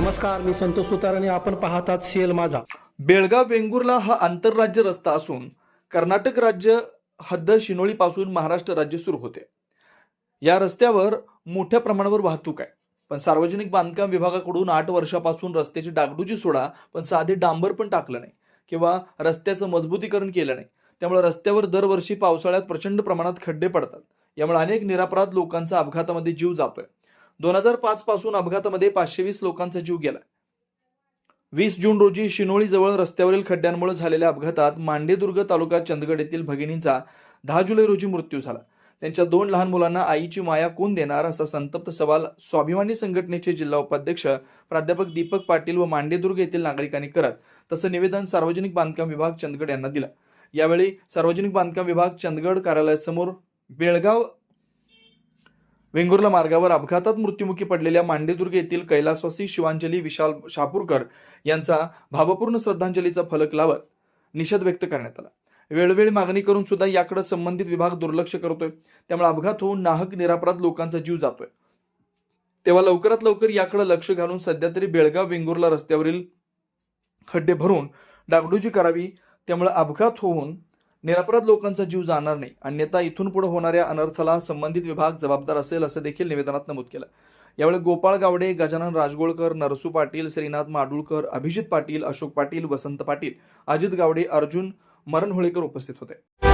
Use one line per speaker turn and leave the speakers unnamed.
नमस्कार मी संतोष सुतार आणि आपण पाहतात सीएल माझा.
बेळगाव वेंगुर्ला हा आंतरराज्य रस्ता असून कर्नाटक राज्य हद्द शिनोळीपासून महाराष्ट्र राज्य सुरू होते. या रस्त्यावर मोठ्या प्रमाणावर वाहतूक आहे. पण सार्वजनिक बांधकाम विभागाकडून आठ वर्षापासून रस्त्याची डागडुजी सोडा पण साधे डांबर पण टाकलं नाही किंवा रस्त्याचं मजबूतीकरण केलं नाही. त्यामुळे रस्त्यावर दरवर्षी पावसाळ्यात प्रचंड प्रमाणात खड्डे पडतात. यामुळे अनेक निरापराध लोकांचा अपघातामध्ये जीव जातोय. दोन हजार पाच पासून अपघातामध्ये पाचशे वीस लोकांचा जीव गेला वीस जून रोजी शिनोळीजवळ रस्त्यावरील खड्ड्यांमुळे झालेल्या अपघातात मांडेदुर्ग तालुका चंदगड येथील भगिनींचा दहा जुलै रोजी मृत्यू झाला. त्यांच्या दोन लहान मुलांना आईची माया कोण देणार असा संतप्त सवाल स्वाभिमानी संघटनेचे जिल्हा उपाध्यक्ष प्राध्यापक दीपक पाटील व मांडेदुर्ग येथील नागरिकांनी करत तसं निवेदन सार्वजनिक बांधकाम विभाग चंदगड यांना दिलं. यावेळी सार्वजनिक बांधकाम विभाग चंदगड कार्यालयासमोर बेळगाव वेंगुर्ला मार्गावर अपघातात मृत्युमुखी पडलेल्या मांडेदुर्ग येथील कैलासवासी शिवांजली विशाल शापूरकर यांचा भावपूर्ण श्रद्धांजलीचा फलक लावत निषेध व्यक्त करण्यात आला. वेळोवेळी मागणी करून सुद्धा याकडे संबंधित विभाग दुर्लक्ष करतोय. त्यामुळे अपघात होऊन नाहक निरापराध लोकांचा जीव जातोय. तेव्हा लवकरात लवकर याकडे लक्ष घालून सध्या तरी बेळगाव वेंगुर्ला रस्त्यावरील खड्डे भरून डागडुजी करावी. त्यामुळे अपघात होऊन निरपराध लोकांचा जीव जाणार नाही. अन्यथा इथून पुढे होणाऱ्या अनर्थाला संबंधित विभाग जबाबदार असेल असं देखील निवेदनात नमूद केलं. यावेळी गोपाळ गावडे गजानन राजगोळकर नरसू पाटील श्रीनाथ माडुळकर अभिजित पाटील अशोक पाटील वसंत पाटील अजित गावडे अर्जुन मरण होळेकर उपस्थित होते.